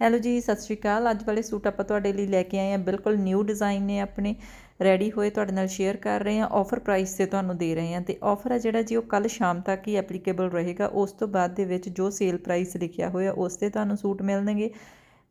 Hello ਜੀ, ਸਤਿ ਸ਼੍ਰੀ ਅਕਾਲ। ਅੱਜ ਵਾਲੇ ਸੂਟ ਆਪਾਂ ਤੁਹਾਡੇ ਲਈ ਲੈ ਕੇ ਆਏ ਹਾਂ। ਬਿਲਕੁਲ ਨਿਊ ਡਿਜ਼ਾਈਨ ਨੇ ਆਪਣੇ। ਰੈਡੀ ਹੋਏ ਤੁਹਾਡੇ ਨਾਲ ਸ਼ੇਅਰ ਕਰ ਰਹੇ ਹਾਂ। ਆਫਰ ਪ੍ਰਾਈਸ ਤੇ ਤੁਹਾਨੂੰ ਦੇ ਰਹੇ ਹਾਂ। ਤੇ ਆਫਰ ਆ ਜਿਹੜਾ ਜੀ, ਉਹ ਕੱਲ ਸ਼ਾਮ ਤੱਕ ਹੀ ਐਪਲੀਕੇਬਲ ਰਹੇਗਾ। ਉਸ ਤੋਂ ਬਾਅਦ ਦੇ ਵਿੱਚ ਜੋ ਸੇਲ ਪ੍ਰਾਈਸ ਲਿਖਿਆ ਹੋਇਆ, ਉਸ ਤੇ ਤੁਹਾਨੂੰ ਸੂਟ ਮਿਲਣਗੇ।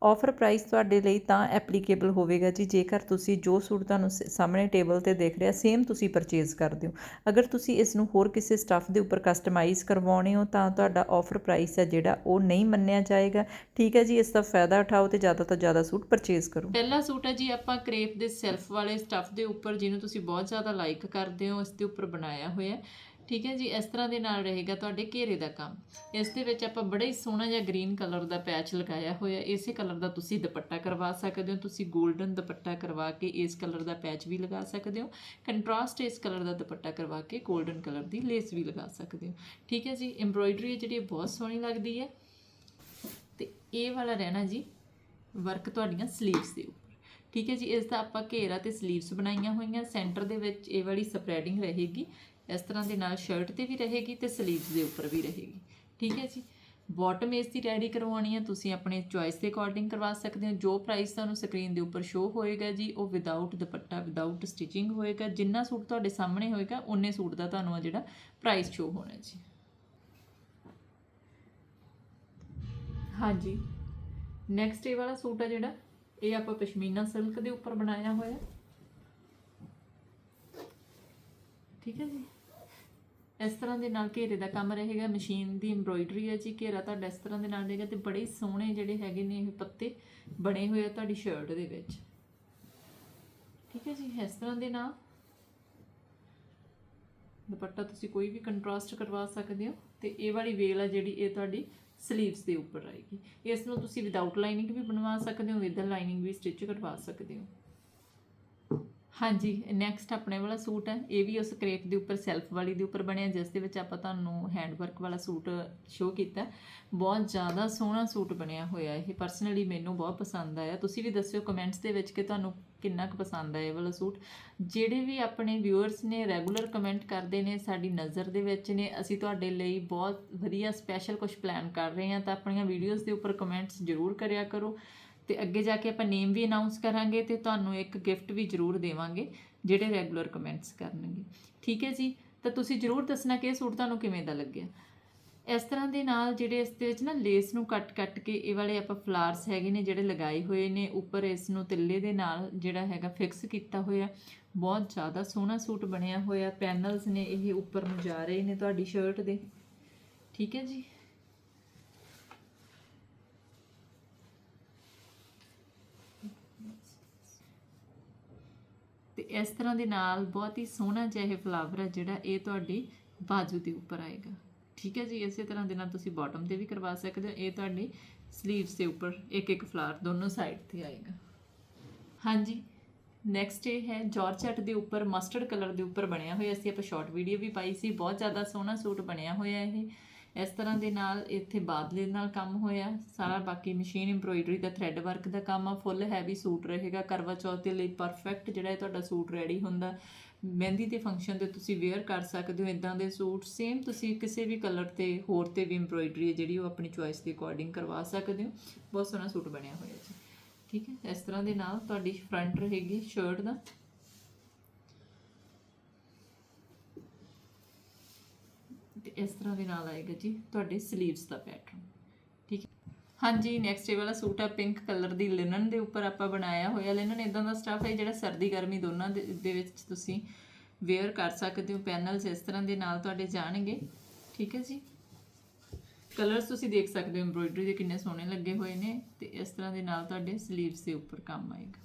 ਆਫਰ ਪ੍ਰਾਈਸ ਤੁਹਾਡੇ ਲਈ ਤਾਂ ਐਪਲੀਕੇਬਲ ਹੋਵੇਗਾ ਜੀ। ਜੇਕਰ ਤੁਸੀਂ ਜੋ ਸੂਟ ਤੁਹਾਨੂੰ ਸ- ਸਾਹਮਣੇ ਟੇਬਲ ਤੇ ਦੇਖ ਰਿਹਾ ਸੇਮ ਤੁਸੀਂ ਪਰਚੇਜ਼ ਕਰਦੇ ਹੋ। ਅਗਰ ਤੁਸੀਂ ਇਸ ਨੂੰ ਹੋਰ ਕਿਸੇ ਸਟੱਫ ਦੇ ਉੱਪਰ ਕਸਟਮਾਈਜ਼ ਕਰਵਾਉਣੇ ਹੋ, ਤਾਂ ਤੁਹਾਡਾ ਆਫਰ ਪ੍ਰਾਈਸ ਹੈ ਜਿਹੜਾ, ਉਹ ਨਹੀਂ ਮੰਨਿਆ ਜਾਏਗਾ। ਠੀਕ ਹੈ ਜੀ, ਇਸ ਦਾ ਫਾਇਦਾ ਉਠਾਓ ਤੇ ਜ਼ਿਆਦਾ ਤੋਂ ਜ਼ਿਆਦਾ ਸੂਟ ਪਰਚੇਸ ਕਰੋ। ਪਹਿਲਾ ਸੂਟ ਹੈ ਜੀ, ਆਪਾਂ ਕ੍ਰੇਪ ਦੇ ਸੈਲਫ ਵਾਲੇ ਸਟੱਫ ਦੇ ਉੱਪਰ, ਜਿਹਨੂੰ ਤੁਸੀਂ ਬਹੁਤ ਜ਼ਿਆਦਾ ਲਾਈਕ ਕਰਦੇ ਹੋ, ਇਸ ਦੇ ਉੱਪਰ ਬਣਾਇਆ ਹੋਇਆ ਠੀਕ ਹੈ ਜੀ, ਇਸ ਤਰ੍ਹਾਂ ਦੇ ਨਾਲ ਰਹੇਗਾ ਤੁਹਾਡੇ ਘੇਰੇ ਦਾ ਕੰਮ। ਇਸ ਦੇ ਵਿੱਚ ਆਪਾਂ ਬੜਾ ਹੀ ਸੋਹਣਾ ਜਿਹਾ ਗ੍ਰੀਨ ਕਲਰ ਦਾ ਪੈਚ ਲਗਾਇਆ ਹੋਇਆ। ਇਸੇ ਕਲਰ ਦਾ ਤੁਸੀਂ ਦੁਪੱਟਾ ਕਰਵਾ ਸਕਦੇ ਹੋ। ਤੁਸੀਂ 골ਡਨ ਦੁਪੱਟਾ ਕਰਵਾ ਕੇ ਇਸ ਕਲਰ ਦਾ ਪੈਚ ਵੀ ਲਗਾ ਸਕਦੇ ਹੋ। ਕੰਟਰਾਸਟ ਇਸ ਕਲਰ ਦਾ ਦੁਪੱਟਾ ਕਰਵਾ ਕੇ 골ਡਨ ਕਲਰ ਦੀ ਲੇਸ ਵੀ ਲਗਾ ਸਕਦੇ ਹੋ। ਠੀਕ ਹੈ ਜੀ ਐਮਬ੍ਰੋਇਡਰੀ ਜਿਹੜੀ ਬਹੁਤ ਸੋਹਣੀ ਲੱਗਦੀ ਹੈ। ਤੇ ਇਹ ਵਾਲਾ ਰਹਿਣਾ ਜੀ ਵਰਕ ਤੁਹਾਡੀਆਂ ਸਲੀਵਸ ਦੇ ਉੱਪਰ। ਠੀਕ ਹੈ ਜੀ, ਇਸ ਦਾ ਆਪਾਂ ਘੇਰਾ ਤੇ ਸਲੀਵਸ ਬਣਾਈਆਂ ਹੋਈਆਂ। ਸੈਂਟਰ ਦੇ ਵਿੱਚ ਇਹ ਵਾਲੀ ਸਪਰੈਡਿੰਗ ਰਹੇਗੀ। ਇਸ ਤਰ੍ਹਾਂ ਦੇ ਨਾਲ ਸ਼ਰਟ ਤੇ ਵੀ ਰਹੇਗੀ ਤੇ ਸਲੀਵਸ ਦੇ ਉੱਪਰ ਵੀ ਰਹੇਗੀ। ਠੀਕ ਹੈ ਜੀ? ਬਾਟਮ ਇਸ ਦੀ ਰੈਡੀ ਕਰਵਾਉਣੀ ਹੈ। ਤੁਸੀਂ ਆਪਣੇ ਚੁਆਇਸ ਦੇ ਅਕੋਰਡਿੰਗ ਕਰਵਾ ਸਕਦੇ ਹੋ। ਜੋ ਪ੍ਰਾਈਸ ਤੁਹਾਨੂੰ ਸਕਰੀਨ ਦੇ ਉੱਪਰ ਸ਼ੋ ਹੋਏਗਾ ਜੀ, ਉਹ ਵਿਦਆਊਟ ਦੁਪੱਟਾ ਵਿਦਆਊਟ ਸਟਿਚਿੰਗ ਹੋਏਗਾ। ਜਿੰਨਾ ਸੂਟ ਤੁਹਾਡੇ ਸਾਹਮਣੇ ਹੋਏਗਾ ਉਨੇ ਸੂਟ ਦਾ ਤੁਹਾਨੂੰ ਆ ਜਿਹੜਾ ਪ੍ਰਾਈਸ ਸ਼ੋ ਹੋਣਾ ਜੀ। ਹਾਂਜੀ। ਨੈਕਸਟ ਇਹ ਵਾਲਾ ਸੂਟ ਆ ਜਿਹੜਾ, ਇਹ ਆਪਾਂ ਪਸ਼ਮੀਨਾ ਸਿਲਕ ਦੇ ਉੱਪਰ ਬਣਾਇਆ ਹੋਇਆ। ਠੀਕ ਹੈ ਜੀ। ਇਸ ਤਰ੍ਹਾਂ ਦੇ ਨਾਲ ਘੇਰੇ ਦਾ ਕੰਮ ਰਹੇਗਾ। ਮਸ਼ੀਨ ਦੀ ਐਮਬ੍ਰੋਇਡਰੀ ਹੈ ਜੀ। ਘੇਰਾ ਤੁਹਾਡਾ ਇਸ ਤਰ੍ਹਾਂ ਦੇ ਨਾਲ ਰਹੇਗਾ ਤੇ ਬੜੇ ਸੋਹਣੇ ਜਿਹੜੇ ਹੈਗੇ ਨੇ ਇਹ ਪੱਤੇ ਬਣੇ ਹੋਏ ਆ ਤੁਹਾਡੀ ਸ਼ਰਟ ਦੇ ਵਿੱਚ। ਠੀਕ ਹੈ ਜੀ। ਇਸ ਤਰ੍ਹਾਂ ਦੇ ਨਾਲ ਦੁਪੱਟਾ ਤੁਸੀਂ ਕੋਈ ਵੀ ਕੰਟਰਾਸਟ ਕਰਵਾ ਸਕਦੇ ਹੋ ਤੇ ਇਹ ਵਾਲੀ ਵੇਲ ਆ ਜਿਹੜੀ ਇਹ ਤੁਹਾਡੀ ਸਲੀਵਸ ਦੇ ਉੱਪਰ ਆਏਗੀ। ਇਸ ਨੂੰ ਤੁਸੀਂ ਵਿਦਆਊਟ ਲਾਈਨਿੰਗ ਵੀ ਬਣਵਾ ਸਕਦੇ ਹੋ ਵਿਦ ਲਾਈਨਿੰਗ ਵੀ ਸਟਿਚ ਕਰਵਾ ਸਕਦੇ ਹੋ। ਹਾਂਜੀ ਨੈਕਸਟ ਆਪਣੇ ਵਾਲਾ ਸੂਟ ਹੈ, ਇਹ ਵੀ ਉਸ ਕ੍ਰੇਪ ਦੇ ਉੱਪਰ ਸੈਲਫ ਵਾਲੀ ਦੇ ਉੱਪਰ ਬਣਿਆ, ਜਿਸ ਦੇ ਵਿੱਚ ਆਪਾਂ ਤੁਹਾਨੂੰ ਹੈਂਡ ਵਰਕ ਵਾਲਾ ਸੂਟ ਸ਼ੋ ਕੀਤਾ ਬਹੁਤ ਜ਼ਿਆਦਾ ਸੋਹਣਾ ਸੂਟ ਬਣਿਆ ਹੋਇਆ ਇਹ ਪਰਸਨਲੀ ਮੈਨੂੰ ਬਹੁਤ ਪਸੰਦ ਆਇਆ। ਤੁਸੀਂ ਵੀ ਦੱਸਿਓ ਕਮੈਂਟਸ ਦੇ ਵਿੱਚ ਕਿ ਤੁਹਾਨੂੰ ਕਿੰਨਾ ਕੁ ਪਸੰਦ ਆਇਆ ਇਹ ਵਾਲਾ ਸੂਟ। ਜਿਹੜੇ ਵੀ ਆਪਣੇ ਵਿਊਅਰਸ ਨੇ ਰੈਗੂਲਰ ਕਮੈਂਟ ਕਰਦੇ ਨੇ, ਸਾਡੀ ਨਜ਼ਰ ਦੇ ਵਿੱਚ ਨੇ, ਅਸੀਂ ਤੁਹਾਡੇ ਲਈ ਬਹੁਤ ਵਧੀਆ ਸਪੈਸ਼ਲ ਕੁਝ ਪਲਾਨ ਕਰ ਰਹੇ ਹਾਂ, ਤਾਂ ਆਪਣੀਆਂ ਵੀਡੀਓਜ਼ ਦੇ ਉੱਪਰ ਕਮੈਂਟਸ ਜ਼ਰੂਰ ਕਰਿਆ ਕਰੋ। ਤੇ ਅੱਗੇ ਜਾ ਕੇ ਆਪਾਂ ਨੇਮ ਵੀ ਅਨਾਉਂਸ ਕਰਾਂਗੇ ਤੇ ਤੁਹਾਨੂੰ ਇੱਕ ਗਿਫਟ ਵੀ ਜ਼ਰੂਰ ਦੇਵਾਂਗੇ, ਜਿਹੜੇ ਰੈਗੂਲਰ ਕਮੈਂਟਸ ਕਰਨਗੇ। ਠੀਕ ਹੈ ਜੀ? ਤਾਂ ਤੁਸੀਂ ਜ਼ਰੂਰ ਦੱਸਣਾ ਕਿ ਇਹ ਸੂਟ ਤੁਹਾਨੂੰ ਕਿਵੇਂ ਦਾ ਲੱਗਿਆ। ਇਸ ਤਰ੍ਹਾਂ ਦੇ ਨਾਲ ਜਿਹੜੇ ਇਸ ਦੇ ਵਿੱਚ ਨਾ ਲੇਸ ਨੂੰ ਕੱਟ ਕੱਟ ਕੇ ਇਹ ਵਾਲੇ ਆਪਾਂ ਫਲਾਰਸ ਹੈਗੇ ਨੇ ਜਿਹੜੇ ਲਗਾਏ ਹੋਏ ਨੇ, ਉੱਪਰ ਇਸ ਨੂੰ ਤਿੱਲੇ ਦੇ ਨਾਲ ਜਿਹੜਾ ਹੈਗਾ ਫਿਕਸ ਕੀਤਾ ਹੋਇਆ, ਬਹੁਤ ਜ਼ਿਆਦਾ ਸੋਹਣਾ ਸੂਟ ਬਣਿਆ ਹੋਇਆ। ਪੈਨਲਸ ਨੇ ਇਹ ਉੱਪਰ ਨੂੰ ਜਾ ਰਹੇ ਨੇ ਤੁਹਾਡੀ ਸ਼ਰਟ ਦੇ। ਠੀਕ ਹੈ ਜੀ? ਤੇ ਇਸ ਤਰ੍ਹਾਂ ਦੇ ਨਾਲ ਬਹੁਤ ਹੀ ਸੋਹਣਾ ਜਿਹਾ ਇਹ ਫਲਾਵਰ ਹੈ ਜਿਹੜਾ ਇਹ ਤੁਹਾਡੀ ਬਾਜੂ ਦੇ ਉੱਪਰ ਆਏਗਾ। ਠੀਕ ਹੈ ਜੀ, ਇਸੇ ਤਰ੍ਹਾਂ ਦੇ ਨਾਲ ਤੁਸੀਂ ਬਾਟਮ ਤੇ ਵੀ ਕਰਵਾ ਸਕਦੇ ਹੋ। ਇਹ ਤੁਹਾਡੀ ਸਲੀਵਸ ਦੇ ਉੱਪਰ ਇੱਕ ਇੱਕ ਫਲਾਵਰ ਦੋਨੋਂ ਸਾਈਡ ਤੇ ਆਏਗਾ। ਹਾਂਜੀ ਨੈਕਸਟ ਇਹ ਹੈ ਜਾਰਜਟ ਦੇ ਉੱਪਰ ਮਸਟਰਡ ਕਲਰ ਦੇ ਉੱਪਰ ਬਣਿਆ ਹੋਇਆ ਸੀ। ਆਪਾਂ ਸ਼ਾਰਟ ਵੀਡੀਓ ਵੀ ਪਾਈ ਸੀ। ਬਹੁਤ ਜ਼ਿਆਦਾ ਸੋਹਣਾ ਸੂਟ ਬਣਿਆ ਹੋਇਆ ਇਹ। ਇਸ ਤਰ੍ਹਾਂ ਦੇ ਨਾਲ ਇੱਥੇ ਬਾਦਲੇ ਨਾਲ ਕੰਮ ਹੋਇਆ। ਸਾਰਾ ਬਾਕੀ ਮਸ਼ੀਨ ਐਮਬ੍ਰੋਇਡਰੀ ਦਾ ਥ੍ਰੈਡ ਵਰਕ ਦਾ ਕੰਮ ਆ। ਫੁੱਲ ਹੈਵੀ ਸੂਟ ਰਹੇਗਾ। ਕਰਵਾ ਚੌਥ ਦੇ ਲਈ ਪਰਫੈਕਟ ਜਿਹੜਾ ਇਹ ਤੁਹਾਡਾ ਸੂਟ ਰੈਡੀ ਹੁੰਦਾ। ਮਹਿੰਦੀ ਦੇ ਫੰਕਸ਼ਨ ਤੇ ਤੁਸੀਂ ਵੇਅਰ ਕਰ ਸਕਦੇ ਹੋ ਇਦਾਂ ਦੇ ਸੂਟ ਸੇਮ ਤੁਸੀਂ ਕਿਸੇ ਵੀ ਕਲਰ ਤੇ, ਹੋਰ ਤੇ ਵੀ ਐਮਬ੍ਰੋਇਡਰੀ ਹੈ ਜਿਹੜੀ ਉਹ ਆਪਣੀ ਚੁਆਇਸ ਦੇ ਅਕੋਰਡਿੰਗ ਕਰਵਾ ਸਕਦੇ ਹੋ। ਬਹੁਤ ਸੋਹਣਾ ਸੂਟ ਬਣਿਆ ਹੋਇਆ ਜੀ। ਠੀਕ ਹੈ? ਇਸ ਤਰ੍ਹਾਂ ਦੇ ਨਾਲ ਤੁਹਾਡੀ ਫਰੰਟ ਰਹੇਗੀ ਸ਼ਰਟ ਦਾ। ਤੇ ਇਸ ਤਰ੍ਹਾਂ ਦੇ ਨਾਲ ਆਏਗਾ ਜੀ ਤੁਹਾਡੇ ਸਲੀਵਸ ਦਾ ਪੈਟਰਨ ਠੀਕ ਹੈ? ਹਾਂਜੀ ਨੈਕਸਟ ਇਹ ਵਾਲਾ ਸੂਟ ਆ ਪਿੰਕ ਕਲਰ ਦੀ ਲਿਨਨ ਦੇ ਉੱਪਰ ਆਪਾਂ ਬਣਾਇਆ ਹੋਇਆ। ਲਿਨਨ ਇਦਾਂ ਦਾ ਸਟਫ ਹੈ ਜਿਹੜਾ ਸਰਦੀ ਗਰਮੀ ਦੋਨਾਂ ਦੇ ਦੇ ਵਿੱਚ ਤੁਸੀਂ ਵੇਅਰ ਕਰ ਸਕਦੇ ਹੋ। ਪੈਨਲਸ ਇਸ ਤਰ੍ਹਾਂ ਦੇ ਨਾਲ ਤੁਹਾਡੇ ਜਾਣਗੇ। ਠੀਕ ਹੈ ਜੀ? ਕਲਰਸ ਤੁਸੀਂ ਦੇਖ ਸਕਦੇ ਹੋ। ਐਮਬ੍ਰੋਇਡਰੀ ਦੇ ਕਿੰਨੇ ਸੋਹਣੇ ਲੱਗੇ ਹੋਏ ਨੇ ਤੇ ਇਸ ਤਰ੍ਹਾਂ ਦੇ ਨਾਲ ਤੁਹਾਡੇ ਸਲੀਵਸ ਦੇ ਉੱਪਰ ਕੰਮ ਆਏਗਾ।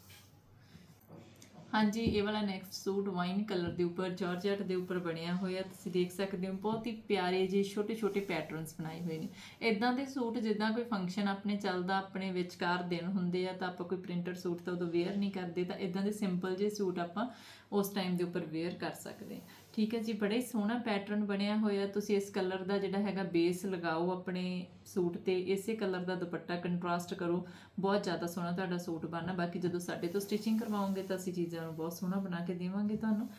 ਹਾਂਜੀ, ਇਹ ਵਾਲਾ ਨੈਕਸਟ ਸੂਟ ਵਾਈਨ ਕਲਰ ਦੇ ਉੱਪਰ ਜਾਰਜਟ ਦੇ ਉੱਪਰ ਬਣਿਆ ਹੋਇਆ, ਤੁਸੀਂ ਦੇਖ ਸਕਦੇ ਹੋ, ਬਹੁਤ ਹੀ ਪਿਆਰੇ ਜਿਹੇ ਛੋਟੇ ਛੋਟੇ ਪੈਟਰਨਸ ਬਣਾਏ ਹੋਏ ਨੇ। ਇਦਾਂ ਦੇ ਸੂਟ ਜਿੱਦਾਂ ਕੋਈ ਫੰਕਸ਼ਨ ਆਪਣੇ ਚੱਲਦਾ, ਆਪਣੇ ਵਿਚਕਾਰ ਦਿਨ ਹੁੰਦੇ ਆ, ਤਾਂ ਆਪਾਂ ਕੋਈ ਪ੍ਰਿੰਟਡ ਸੂਟ ਤਾਂ ਉਦੋਂ ਵੇਅਰ ਨਹੀਂ ਕਰਦੇ, ਤਾਂ ਇਦਾਂ ਦੇ ਸਿੰਪਲ ਜਿਹੇ ਸੂਟ ਆਪਾਂ ਉਸ ਟਾਈਮ ਦੇ ਉੱਪਰ ਵੇਅਰ ਕਰ ਸਕਦੇ ਠੀਕ ਹੈ ਜੀ, ਬੜਾ ਹੀ ਸੋਹਣਾ ਪੈਟਰਨ ਬਣਿਆ ਹੋਇਆ। ਤੁਸੀਂ ਇਸ ਕਲਰ ਦਾ ਜਿਹੜਾ ਹੈਗਾ ਬੇਸ ਲਗਾਓ ਆਪਣੇ ਸੂਟ ਤੇ, ਇਸੇ ਕਲਰ ਦਾ ਦੁਪੱਟਾ ਕੰਟਰਾਸਟ ਕਰੋ। ਬਹੁਤ ਜ਼ਿਆਦਾ ਸੋਹਣਾ ਤੁਹਾਡਾ ਸੂਟ ਬਣਨਾ। ਬਾਕੀ ਜਦੋਂ ਸਾਡੇ ਤੋਂ ਸਟਿਚਿੰਗ ਕਰਵਾਓਗੇ ਤਾਂ ਅਸੀਂ ਚੀਜ਼ਾਂ ਨੂੰ ਬਹੁਤ ਸੋਹਣਾ ਬਣਾ ਕੇ ਦੇਵਾਂਗੇ ਤੁਹਾਨੂੰ।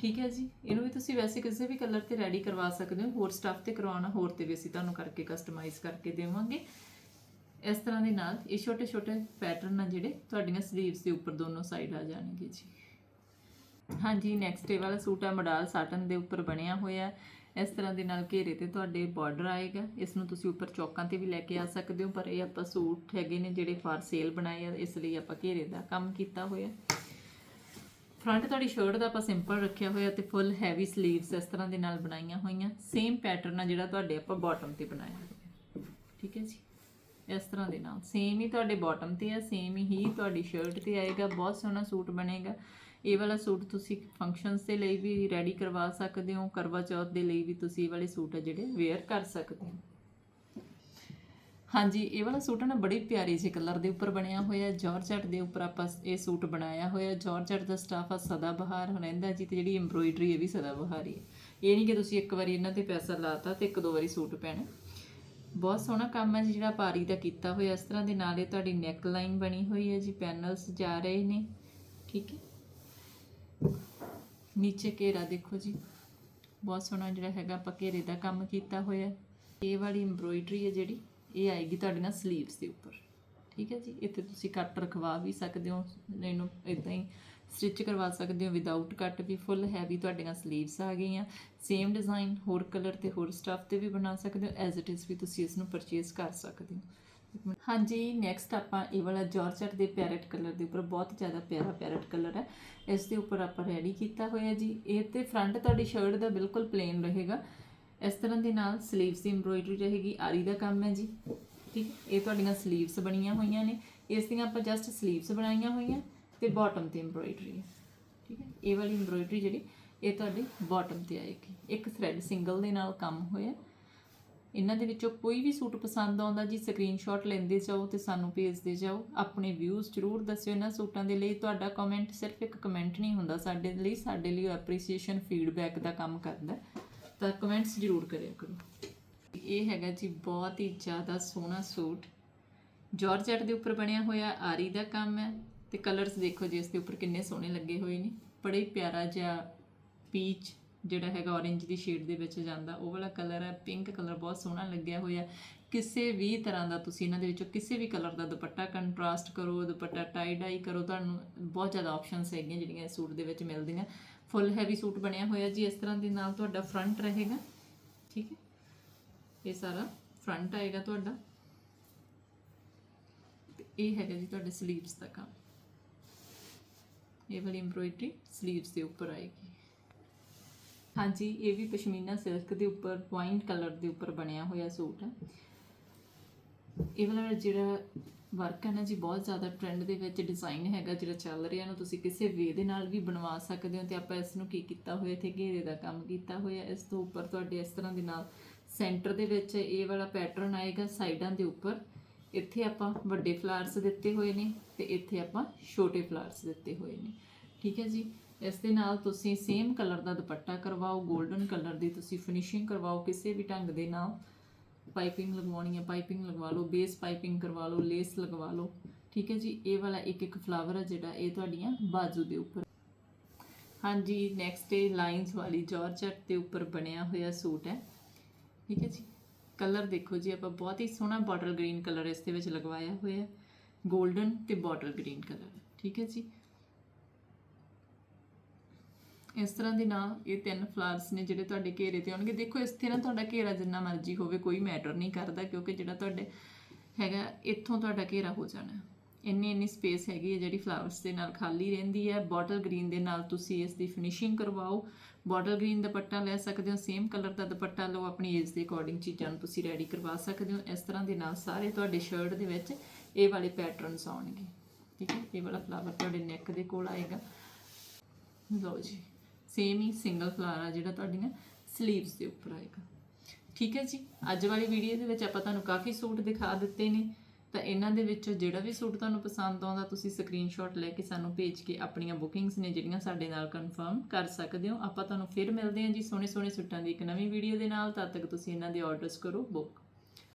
ਠੀਕ ਹੈ ਜੀ, ਇਹਨੂੰ ਵੀ ਤੁਸੀਂ ਵੈਸੇ ਕਿਸੇ ਵੀ ਕਲਰ ਤੇ ਰੈਡੀ ਕਰਵਾ ਸਕਦੇ ਹੋ। ਹੋਰ ਸਟੱਫ ਤੇ ਕਰਵਾਉਣਾ, ਹੋਰ ਤੇ ਵੀ ਅਸੀਂ ਤੁਹਾਨੂੰ ਕਰਕੇ ਕਸਟਮਾਈਜ਼ ਕਰਕੇ ਦੇਵਾਂਗੇ। ਇਸ ਤਰ੍ਹਾਂ ਦੇ ਨਾਲ ਇਹ ਛੋਟੇ ਛੋਟੇ ਪੈਟਰਨ ਆ ਜਿਹੜੇ ਤੁਹਾਡੀਆਂ ਸਲੀਵਸ ਦੇ ਉੱਪਰ ਦੋਨੋਂ ਸਾਈਡ ਆ ਜਾਣਗੇ ਜੀ। ਹਾਂਜੀ ਨੈਕਸਟ ਡੇ ਵਾਲਾ ਸੂਟ ਆ, ਮਡਾਲ ਸਾਟਨ ਦੇ ਉੱਪਰ ਬਣਿਆ ਹੋਇਆ। ਇਸ ਤਰ੍ਹਾਂ ਦੇ ਨਾਲ ਘੇਰੇ ਤੇ ਤੁਹਾਡੇ ਬਾਰਡਰ ਆਏਗਾ। ਇਸ ਨੂੰ ਤੁਸੀਂ ਉੱਪਰ ਚੌਕਾਂ ਤੇ ਵੀ ਲੈ ਕੇ ਆ ਸਕਦੇ ਹੋ, ਪਰ ਇਹ ਆਪਾਂ ਸੂਟ ਹੈਗੇ ਨੇ ਜਿਹੜੇ ਫਾਰ ਸੇਲ ਬਣਾਏ ਆ, ਇਸ ਲਈ ਆਪਾਂ ਘੇਰੇ ਦਾ ਕੰਮ ਕੀਤਾ ਹੋਇਆ। ਫਰੰਟ ਤੁਹਾਡੀ ਸ਼ਰਟ ਦਾ ਆਪਾਂ ਸਿੰਪਲ ਰੱਖਿਆ ਹੋਇਆ ਤੇ ਫੁੱਲ ਹੈਵੀ 슬ੀਵਸ ਇਸ ਤਰ੍ਹਾਂ ਦੇ ਨਾਲ ਬਣਾਈਆਂ ਹੋਈਆਂ। ਸੇਮ ਪੈਟਰਨ ਆ ਜਿਹੜਾ ਤੁਹਾਡੇ ਆਪਾਂ ਬਾਟਮ ਤੇ ਬਣਾਇਆ ਹੋਇਆ। ਠੀਕ ਹੈ ਜੀ? ਇਸ ਤਰ੍ਹਾਂ ਦੇ ਨਾਲ। ਸੇਮ ਹੀ ਤੁਹਾਡੇ ਬਾਟਮ ਤੇ ਆ ਸੇਮ ਹੀ ਤੁਹਾਡੀ ਸ਼ਰਟ ਤੇ ਆਏਗਾ। ਬਹੁਤ ਸੋਹਣਾ ਸੂਟ ਬਣੇਗਾ। ਇਹ ਵਾਲਾ ਸੂਟ ਤੁਸੀਂ ਫੰਕਸ਼ਨਸ ਦੇ ਲਈ ਵੀ ਰੈਡੀ ਕਰਵਾ ਸਕਦੇ ਹੋ, ਕਰਵਾ ਚੌਥ ਦੇ ਲਈ ਵੀ ਤੁਸੀਂ ਇਹ ਵਾਲੇ ਸੂਟ ਆ ਜਿਹੜੇ ਵੇਅਰ ਕਰ ਸਕਦੇ ਹੋ। ਹਾਂਜੀ, ਇਹ ਵਾਲਾ ਸੂਟ ਨਾ ਬੜੀ ਪਿਆਰੀ ਜਿਹੇ ਕਲਰ ਦੇ ਉੱਪਰ ਬਣਿਆ ਹੋਇਆ ਜਾਰਜਟ ਦੇ ਉੱਪਰ ਆਪਾਂ ਇਹ ਸੂਟ ਬਣਾਇਆ ਹੋਇਆ। ਜਾਰਜਟ ਦਾ ਸਟਾਫ ਆ ਸਦਾ ਬਹਾਰ ਰਹਿੰਦਾ ਜੀ ਤੇ ਜਿਹੜੀ ਐਮਬ੍ਰੋਇਡਰੀ ਇਹ ਵੀ ਸਦਾ ਬਹਾਰ ਹੀ ਹੈ ਇਹ ਨਹੀਂ ਕਿ ਤੁਸੀਂ ਇੱਕ ਵਾਰੀ ਇਹਨਾਂ ਤੇ ਪੈਸਾ ਲਾਤਾ ਤੇ ਇੱਕ ਦੋ ਵਾਰੀ ਸੂਟ ਪੈਣਾ। ਬਹੁਤ ਸੋਹਣਾ ਕੰਮ ਹੈ ਜੀ ਜਿਹੜਾ ਪਾਰੀ ਦਾ ਕੀਤਾ ਹੋਇਆ। ਇਸ ਤਰ੍ਹਾਂ ਦੇ ਨਾਲ ਇਹ ਤੁਹਾਡੀ ਨੈਕ ਲਾਈਨ ਬਣੀ ਹੋਈ ਹੈ ਜੀ। ਪੈਨਲਸ ਜਾ ਰਹੇ ਨੇ। ਠੀਕ ਹੈ। ਨੀਚੇ ਘੇਰਾ ਦੇਖੋ ਜੀ। ਬਹੁਤ ਸੋਹਣਾ ਜਿਹੜਾ ਹੈਗਾ ਆਪਾਂ ਘੇਰੇ ਦਾ ਕੰਮ ਕੀਤਾ ਹੋਇਆ ਇਹ ਵਾਲੀ ਐਮਬ੍ਰੋਇਡਰੀ ਹੈ ਜਿਹੜੀ, ਇਹ ਆਏਗੀ ਤੁਹਾਡੇ ਨਾਲ 슬ੀਵਸ ਦੇ ਉੱਪਰ। ਠੀਕ ਹੈ ਜੀ? ਇੱਥੇ ਤੁਸੀਂ ਕੱਟ ਰਖਵਾ ਵੀ ਸਕਦੇ ਹੋ। ਇਹਨੂੰ ਇਦਾਂ ਹੀ ਸਟਿਚ ਕਰਵਾ ਸਕਦੇ ਹੋ। ਵਿਦਆਊਟ ਕੱਟ ਵੀ ਫੁੱਲ ਹੈਵੀ ਤੁਹਾਡੀਆਂ 슬ੀਵਸ ਆ ਗਈਆਂ। ਸੇਮ ਡਿਜ਼ਾਈਨ ਹੋਰ ਕਲਰ ਤੇ ਹੋਰ ਸਟਫ ਤੇ ਵੀ ਬਣਾ ਸਕਦੇ ਹੋ। ਐਜ਼ ਇਟ ਇਜ਼ ਵੀ ਤੁਸੀਂ ਇਸ ਨੂੰ ਪਰਚੇਸ ਕਰ ਸਕਦੇ ਹੋ। ਹਾਂਜੀ ਨੈਕਸਟ ਆਪਾਂ ਇਹ ਵਾਲਾ ਜਾਰਜਟ ਦੇ ਪੈਰਟ ਕਲਰ ਦੇ ਉੱਪਰ ਬਹੁਤ ਜ਼ਿਆਦਾ ਪਿਆਰਾ ਪੈਰਟ ਕਲਰ ਹੈ। ਇਸ ਦੇ ਉੱਪਰ ਆਪਾਂ ਰੈਡੀ ਕੀਤਾ ਹੋਇਆ ਜੀ। ਇਹ ਤੇ ਫਰੰਟ ਤੁਹਾਡੀ ਸ਼ਰਟ ਦਾ ਬਿਲਕੁਲ ਪਲੇਨ ਰਹੇਗਾ। ਇਸ ਤਰ੍ਹਾਂ ਦੇ ਨਾਲ ਸਲੀਵਸ ਦੀ ਐਮਬ੍ਰੋਇਡਰੀ ਰਹੇਗੀ। ਆਰੀ ਦਾ ਕੰਮ ਹੈ ਜੀ। ਠੀਕ ਇਹ ਤੁਹਾਡੀਆਂ ਸਲੀਵਸ ਬਣੀਆਂ ਹੋਈਆਂ ਨੇ। ਇਸ ਦੀਆਂ ਆਪਾਂ ਜਸਟ ਸਲੀਵਸ ਬਣਾਈਆਂ ਹੋਈਆਂ ਤੇ ਬਾਟਮ ਤੇ ਐਮਬ੍ਰੋਇਡਰੀ ਹੈ। ਠੀਕ ਹੈ? ਇਹ ਵਾਲੀ ਐਮਬ੍ਰੋਇਡਰੀ ਜਿਹੜੀ, ਇਹ ਤੁਹਾਡੀ ਬਾਟਮ ਤੇ ਆਏਗੀ। ਇੱਕ ਥਰੈਡ ਸਿੰਗਲ ਦੇ ਨਾਲ ਕੰਮ ਹੋਇਆ। ਇਹਨਾਂ ਦੇ ਵਿੱਚੋਂ ਕੋਈ ਵੀ ਸੂਟ ਪਸੰਦ ਆਉਂਦਾ, ਜੀ ਸਕਰੀਨਸ਼ਾਟ ਲੈਂਦੇ ਜਾਓ ਤੇ ਸਾਨੂੰ ਭੇਜਦੇ ਜਾਓ। ਆਪਣੇ ਵਿਊਜ਼ ਜ਼ਰੂਰ ਦੱਸਿਓ ਇਹਨਾਂ ਸੂਟਾਂ ਦੇ ਲਈ। ਤੁਹਾਡਾ ਕਮੈਂਟ ਸਿਰਫ ਇੱਕ ਕਮੈਂਟ ਨਹੀਂ ਹੁੰਦਾ, ਸਾਡੇ ਲਈ ਸਾਡੇ ਲਈ ਐਪਰੀਸੀਏਸ਼ਨ ਫੀਡਬੈਕ ਦਾ ਕੰਮ ਕਰਦਾ ਤਾਂ ਕਮੈਂਟਸ ਜ਼ਰੂਰ ਕਰਿਆ ਕਰੋ। ਇਹ ਹੈਗਾ ਜੀ ਬਹੁਤ ਹੀ ਜ਼ਿਆਦਾ ਸੋਹਣਾ ਸੂਟ। ਜਾਰਜਟ ਦੇ ਉੱਪਰ ਬਣਿਆ ਹੋਇਆ ਆਰੀ ਦਾ ਕੰਮ ਹੈ ਤੇ ਕਲਰਸ ਦੇਖੋ ਜੀ, ਇਸ ਦੇ ਉੱਪਰ ਕਿੰਨੇ ਸੋਹਣੇ ਲੱਗੇ ਹੋਏ ਨੇ। ਬੜਾ ਹੀ ਪਿਆਰਾ ਜਿਹਾ ਪੀਚ ਜਿਹੜਾ ਹੈਗਾ orange ਦੀ ਸ਼ੇਡ ਦੇ ਵਿੱਚ ਜਾਂਦਾ, ਉਹ ਵਾਲਾ ਕਲਰ ਹੈ ਪਿੰਕ ਕਲਰ ਬਹੁਤ ਸੋਹਣਾ ਲੱਗਿਆ ਹੋਇਆ ਕਿਸੇ ਵੀ ਤਰ੍ਹਾਂ ਦਾ ਤੁਸੀਂ ਇਹਨਾਂ ਦੇ ਵਿੱਚੋਂ ਕਿਸੇ ਵੀ ਕਲਰ ਦਾ ਦੁਪੱਟਾ ਕੰਟਰਾਸਟ ਕਰੋ, ਦੁਪੱਟਾ ਟਾਈ ਡਾਈ ਕਰੋ, ਤੁਹਾਨੂੰ ਬਹੁਤ ਜ਼ਿਆਦਾ ਆਪਸ਼ਨਸ ਹੈਗੀਆਂ ਜਿਹੜੀਆਂ ਇਸ ਸੂਟ ਦੇ ਵਿੱਚ ਮਿਲਦੀਆਂ। ਫੁੱਲ ਹੈਵੀ ਸੂਟ ਬਣਿਆ ਹੋਇਆ ਜੀ, ਇਸ ਤਰ੍ਹਾਂ ਦੇ ਨਾਲ ਤੁਹਾਡਾ ਫਰੰਟ ਰਹੇਗਾ, ਠੀਕ ਹੈ? ਇਹ ਸਾਰਾ ਫਰੰਟ ਆਏਗਾ ਤੁਹਾਡਾ। ਤੇ ਇਹ ਹੈਗਾ ਜੀ ਤੁਹਾਡੇ 슬ੀਵਸ ਦਾ ਕੰਮ। ਇਹ ਵਾਲੀ ਐਮਬ੍ਰੋਇਡਰੀ 슬ੀਵਸ ਦੇ ਉੱਪਰ ਆਏਗੀ। ਹਾਂਜੀ, ਇਹ ਵੀ ਪਸ਼ਮੀਨਾ ਸਿਲਕ ਦੇ ਉੱਪਰ, ਵਾਈਨ ਕਲਰ ਦੇ ਉੱਪਰ ਬਣਿਆ ਹੋਇਆ ਸੂਟ ਹੈ। ਇਹ ਵਾਲਾ ਜਿਹੜਾ ਵਰਕ ਹੈ ਨਾ ਜੀ, ਬਹੁਤ ਜ਼ਿਆਦਾ ਟ੍ਰੈਂਡ ਦੇ ਵਿੱਚ ਡਿਜ਼ਾਈਨ ਹੈਗਾ ਜਿਹੜਾ ਚੱਲ ਰਿਹਾ ਨੂੰ, ਤੁਸੀਂ ਕਿਸੇ ਵੇ ਦੇ ਨਾਲ ਵੀ ਬਣਵਾ ਸਕਦੇ ਹੋ ਤੇ ਆਪਾਂ ਇਸ ਨੂੰ ਕੀ ਕੀਤਾ ਹੋਇਆ, ਇੱਥੇ ਘੇਰੇ ਦਾ ਕੰਮ ਕੀਤਾ ਹੋਇਆ। ਇਸ ਤੋਂ ਉੱਪਰ ਤੁਹਾਡੇ ਇਸ ਤਰ੍ਹਾਂ ਦੇ ਨਾਲ ਸੈਂਟਰ ਦੇ ਵਿੱਚ ਇਹ ਵਾਲਾ ਪੈਟਰਨ ਆਏਗਾ ਸਾਈਡਾਂ ਦੇ ਉੱਪਰ। ਇੱਥੇ ਆਪਾਂ ਵੱਡੇ ਫਲਾਰਸ ਦਿੱਤੇ ਹੋਏ ਨੇ ਤੇ ਇੱਥੇ ਆਪਾਂ ਛੋਟੇ ਫਲਾਰਸ ਦਿੱਤੇ ਹੋਏ ਨੇ। ਠੀਕ ਹੈ ਜੀ? ਇਸ ਦੇ ਨਾਲ ਤੁਸੀਂ ਸੇਮ ਕਲਰ ਦਾ ਦੁਪੱਟਾ ਕਰਵਾਓ 골ਡਨ ਕਲਰ ਦੀ ਤੁਸੀਂ ਫਿਨਿਸ਼ਿੰਗ ਕਰਵਾਓ, ਕਿਸੇ ਵੀ ਢੰਗ ਦੇ ਨਾਲ ਪਾਈਪਿੰਗ ਲਗਵਾਉਣੀ ਹੈ ਪਾਈਪਿੰਗ ਲਗਵਾ ਲਓ ਬੇਸ ਪਾਈਪਿੰਗ ਕਰਵਾ ਲਓ ਲੇਸ ਲਗਵਾ ਲਓ, ਠੀਕ ਹੈ ਜੀ? ਇਹ ਵਾਲਾ ਇੱਕ ਇੱਕ ਫਲਾਵਰ ਹੈ ਜਿਹੜਾ ਇਹ ਤੁਹਾਡੀਆਂ ਬਾਜੂ ਦੇ ਉੱਪਰ। ਹਾਂਜੀ ਨੈਕਸਟ ਇਹ ਲਾਈਨਸ ਵਾਲੀ ਜਾਰਜਟ ਦੇ ਉੱਪਰ ਬਣਿਆ ਹੋਇਆ ਸੂਟ ਹੈ, ਠੀਕ ਹੈ ਜੀ? ਕਲਰ ਦੇਖੋ ਜੀ, ਆਪਾਂ ਬਹੁਤ ਹੀ ਸੋਹਣਾ ਬਾਟਲ ਗ੍ਰੀਨ ਕਲਰ ਇਸ ਦੇ ਵਿੱਚ ਲਗਵਾਇਆ ਹੋਇਆ ਹੈ 골ਡਨ ਤੇ ਬਾਟਲ ਗ੍ਰੀਨ ਕਲਰ ਠੀਕ ਹੈ ਜੀ? ਇਸ ਤਰ੍ਹਾਂ ਦੇ ਨਾਲ ਇਹ ਤਿੰਨ ਫਲਾਵਰਸ ਨੇ ਜਿਹੜੇ ਤੁਹਾਡੇ ਘੇਰੇ ਤੇ ਆਉਣਗੇ। ਦੇਖੋ, ਇਸ ਤੇ ਨਾ ਤੁਹਾਡਾ ਘੇਰਾ ਜਿੰਨਾ ਮਰਜ਼ੀ ਹੋਵੇ, ਕੋਈ ਮੈਟਰ ਨਹੀਂ ਕਰਦਾ, ਕਿਉਂਕਿ ਜਿਹੜਾ ਤੁਹਾਡੇ ਹੈਗਾ, ਇੱਥੋਂ ਤੁਹਾਡਾ ਘੇਰਾ ਹੋ ਜਾਣਾ। ਇੰਨੀ ਇੰਨੀ ਸਪੇਸ ਹੈਗੀ ਹੈ ਜਿਹੜੀ ਫਲਾਵਰਸ ਦੇ ਨਾਲ ਖਾਲੀ ਰਹਿੰਦੀ ਹੈ। ਬਾਟਲ ਗ੍ਰੀਨ ਦੇ ਨਾਲ ਤੁਸੀਂ ਇਸ ਦੀ ਫਿਨਿਸ਼ਿੰਗ ਕਰਵਾਓ। ਬਾਟਲ ਗ੍ਰੀਨ ਦੁਪੱਟਾ ਲੈ ਸਕਦੇ ਹੋ ਸੇਮ ਕਲਰ ਦਾ ਦੁਪੱਟਾ ਲਓ, ਆਪਣੀ ਏਜ ਦੇ ਅਕੋਰਡਿੰਗ ਚੀਜ਼ਾਂ ਨੂੰ ਤੁਸੀਂ ਰੈਡੀ ਕਰਵਾ ਸਕਦੇ ਹੋ। ਇਸ ਤਰ੍ਹਾਂ ਦੇ ਨਾਲ ਸਾਰੇ ਤੁਹਾਡੇ ਸ਼ਰਟ ਦੇ ਵਿੱਚ ਇਹ ਵਾਲੇ ਪੈਟਰਨਸ ਆਉਣਗੇ। ਠੀਕ ਹੈ? ਇਹ ਵਾਲਾ ਫਲਾਵਰ ਤੁਹਾਡੇ ਨੈਕ ਦੇ ਕੋਲ ਆਏਗਾ। ਲਓ ਜੀ। ਸੇਮ ਹੀ ਸਿੰਗਲ ਫਲਾਰ ਆ ਜਿਹੜਾ ਤੁਹਾਡੀਆਂ 슬ੀਵਸ ਦੇ ਉੱਪਰ ਆਏਗਾ। ਠੀਕ ਹੈ ਜੀ? ਅੱਜ ਵਾਲੀ ਵੀਡੀਓ ਦੇ ਵਿੱਚ ਆਪਾਂ ਤੁਹਾਨੂੰ ਕਾਫੀ ਸੂਟ ਦਿਖਾ ਦਿੱਤੇ ਨੇ। ਤਾਂ ਇਹਨਾਂ ਦੇ ਵਿੱਚੋਂ ਜਿਹੜਾ ਵੀ ਸੂਟ ਤੁਹਾਨੂੰ ਪਸੰਦ ਆਉਂਦਾ, ਤੁਸੀਂ ਸਕਰੀਨਸ਼ਾਟ ਲੈ ਕੇ ਸਾਨੂੰ ਭੇਜ ਕੇ ਆਪਣੀਆਂ ਬੁਕਿੰਗਸ ਨੇ ਜਿਹੜੀਆਂ ਸਾਡੇ ਨਾਲ ਕਨਫਰਮ ਕਰ ਸਕਦੇ ਹੋ। ਆਪਾਂ ਤੁਹਾਨੂੰ ਫਿਰ ਮਿਲਦੇ ਹਾਂ ਜੀ ਸੋਹਣੇ ਸੋਹਣੇ ਸੂਟਾਂ ਦੀ ਇੱਕ ਨਵੀਂ ਵੀਡੀਓ ਦੇ ਨਾਲ। ਤਦ ਤੱਕ ਤੁਸੀਂ ਇਹਨਾਂ ਦੇ ਆਰਡਰਸ ਕਰੋ ਬੁੱਕ